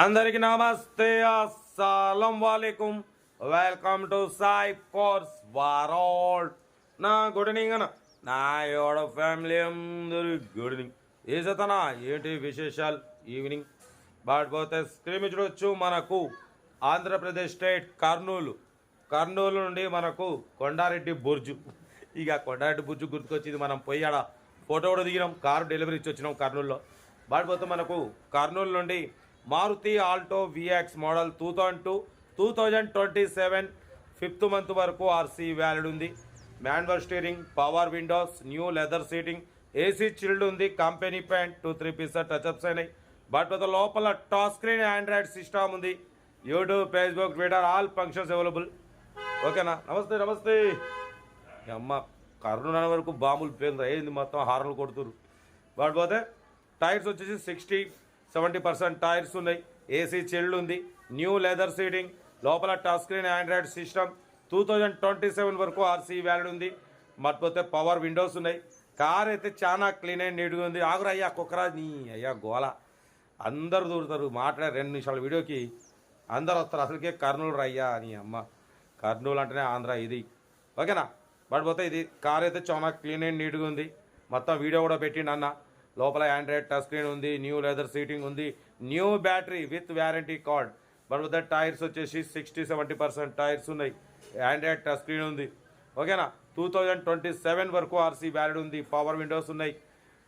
అందరికి నమస్తే అస్సలం వాలేకుమ్ వెల్కమ్ టు సాయి ఫోర్స్ వారోల్ నా గుడ్ ఈవినింగ్ అన్న. నా యోడ ఫ్యామిలీ అందరు గుడ్ ఈవినింగ్. ఏ చేతనా ఏంటి విశేషాలు? ఈవినింగ్ బట్ పోతే స్క్రీన్ చూడొచ్చు మనకు ఆంధ్రప్రదేశ్ స్టేట్ కర్నూలు. కర్నూలు నుండి మనకు కొండారెడ్డి బుర్జు. ఇక కొండారెడ్డి బుర్జు గుర్తుకొచ్చింది మనం పోయి ఆడ ఫోటో కూడా దిగినాం. కారు డెలివరీ ఇచ్చి వచ్చినాం కర్నూలులో బాడిపోతే మనకు కర్నూలు నుండి Maruti alto VX model two thousand two two thousand twenty seven fifth month వరకు ఆర్సీ వ్యాలిడ్ ఉంది. Manual steering power windows new leather seating AC chilled ఉంది. Company paint two three piece touchups అయినాయి. But లోపల touch screen Android system ఉంది. YouTube Facebook Twitter all functions available ఓకేనా నమస్తే నమస్తే. అమ్మ కర్నూలు వరకు బాంబులు పేరు అయ్యింది మొత్తం హార్న్లు కొడుతురు వాడిపోతే టైర్స్ వచ్చేసి సిక్స్టీ సెవెంటీ పర్సెంట్ టైర్స్ ఉన్నాయి ఏసీ చెల్డ్ ఉంది న్యూ లెదర్ సీటింగ్ లోపల touch screen android system two thousand twenty seven వరకు ఆర్సీ వ్యాలిడ్ ఉంది మర్చిపోతే పవర్ విండోస్ ఉన్నాయి. కార్ అయితే చాలా క్లీన్ అండ్ నీట్గా ఉంది. ఆగురు అయ్యా కుక్కరా నీ అయ్యా గోల. అందరు దూరుతారు మాట్లాడే రెండు నిమిషాల వీడియోకి. అందరు వస్తారు అసలుకే కర్నూలు రయ్యా అని అమ్మ. కర్నూలు అంటేనే ఆంధ్ర ఇది. ఓకేనా? బట్ పోతే ఇది కార్ అయితే చాలా క్లీన్ అండ్ నీట్గా ఉంది. మొత్తం వీడియో కూడా పెట్టిండు అన్న. లోపల ఆండ్రాయిడ్ టచ్ స్క్రీన్ ఉంది న్యూ లెదర్ సీటింగ్ ఉంది new battery with warranty card but పోతే టైర్స్ వచ్చేసి సిక్స్టీ సెవెంటీ పర్సెంట్ టైర్స్ ఉన్నాయి. ఆండ్రాయిడ్ టచ్ స్క్రీన్ ఉంది. ఓకేనా టూ థౌజండ్ ట్వంటీ సెవెన్ వరకు ఆర్సీ వ్యాలిడ్ ఉంది పవర్ విండోస్ ఉన్నాయి.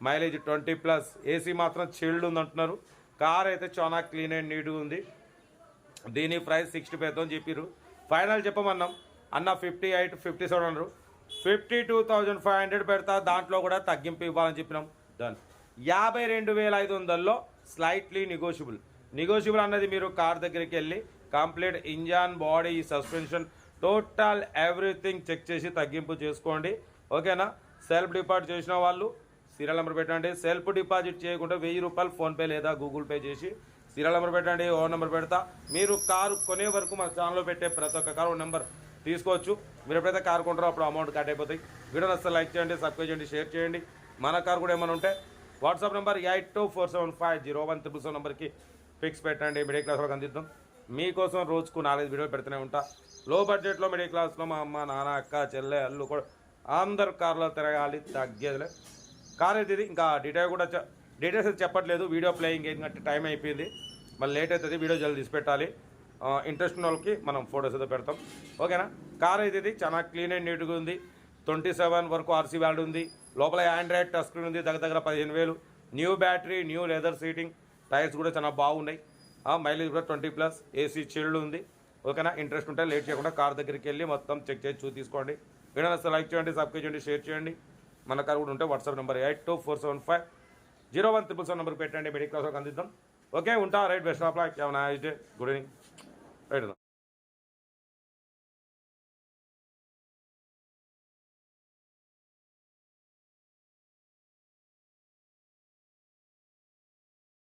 మైలేజ్ ట్వంటీ ప్లస్ ఏసీ మాత్రం చిల్డ్ ఉంది అంటున్నారు. కార్ అయితే చాలా క్లీన్ అండ్ నీట్గా ఉంది. దీని ప్రైస్ సిక్స్టీ ఫైవ్ థౌసండ్ చెప్పారు ఫైనల్ చెప్పమన్నాం. అన్న ఫిఫ్టీ ఎయిట్ ఫిఫ్టీ సెవెన్ అన్నారు. Fifty two thousand five hundred పెడతా దాంట్లో కూడా తగ్గింపు ఇవ్వాలని చెప్పినాం. డన్ యాభై రెండు వేల ఐదు వందల్లో స్లైట్లీ నెగోషియబుల్ నెగోషియబుల్ అన్నది మీరు కార్ దగ్గరికి వెళ్ళి complete engine body suspension total everything check చేసి తగ్గింపు చేసుకోండి. ఓకేనా? సెల్ఫ్ డిపాజిట్ చేసిన వాళ్ళు సీరియల్ నెంబర్ పెట్టండి. సెల్ఫ్ డిపాజిట్ చేయకుండా వెయ్యి రూపాయలు ఫోన్పే లేదా గూగుల్ పే చేసి సీరియల్ నెంబర్ పెట్టండి ఓ నెంబర్ పెడతా. మీరు కారు కొనే వరకు మన ఛానల్లో పెట్టే ప్రతి ఒక్క కారు నెంబర్ తీసుకోవచ్చు. మీరు ఎప్పుడైతే కారు కొంటారో అప్పుడు అమౌంట్ కట్ అయిపోతాయి. వీడియో నచ్చితే లైక్ చేయండి సబ్స్క్రైబ్ చేయండి షేర్ చేయండి. మన కారు కూడా ఏమైనా ఉంటే WhatsApp number eight two four seven five zero one triple seven నెంబర్కి ఫిక్స్ పెట్టండి. మిడిల్ క్లాస్ వాళ్ళకి అందిద్దాం. మీకోసం రోజుకు నాలుగైదు వీడియోలు పెడుతూనే ఉంటా. లో బడ్జెట్లో మిడిల్ క్లాస్లో మా అమ్మ నాన్న అక్క చెల్లె అల్లు కూడా అందరు కార్లో తిరగాలి తగ్గేదిలే. కార్ అయితే ఇది. ఇంకా డీటెయిల్ కూడా డీటెయిల్స్ అయితే చెప్పట్లేదు. వీడియో ప్లేయింగ్ ఏంటంటే టైం అయిపోయింది. మళ్ళీ లేట్ అవుతుంది. వీడియో జల్దీ తీసి పెట్టాలి. ఇంట్రెస్ట్ ఉన్న వాళ్ళకి మనం ఫోటోస్ అయితే పెడతాం. ఓకేనా? కార్ అయితే ఇది. చాలా క్లీన్ అండ్ నీట్గా ఉంది. ట్వంటీ సెవెన్ వరకు ఆర్సీ వ్యాల్డ్ ఉంది. లోపల ఆండ్రాయిడ్ టచ్ స్క్రీన్ ఉంది దగ్గర దగ్గర పదిహేను వేలు. New battery new leather seating. Tyres కూడా చాలా బాగున్నాయి. మైలేజ్ కూడా ట్వంటీ ప్లస్. ఏసీ చిల్డ్ ఉంది. ఓకేనా? ఇంట్రెస్ట్ ఉంటే లేట్ చేయకుండా కార్ దగ్గరికి వెళ్ళి మొత్తం చెక్ చేసి చూసి తీసుకోండి. వీడియో నచ్చితే లైక్ చేయండి సబ్స్క్రైబ్ చేయండి షేర్ చేయండి. మన కార్ కూడా ఉంటే WhatsApp number eight two four seven five zero one triple seven number పెట్టండి. మెడికల్ క్లాస్ అందిద్దాం. ఓకే ఉంటా. Right best of like. Nice day good evening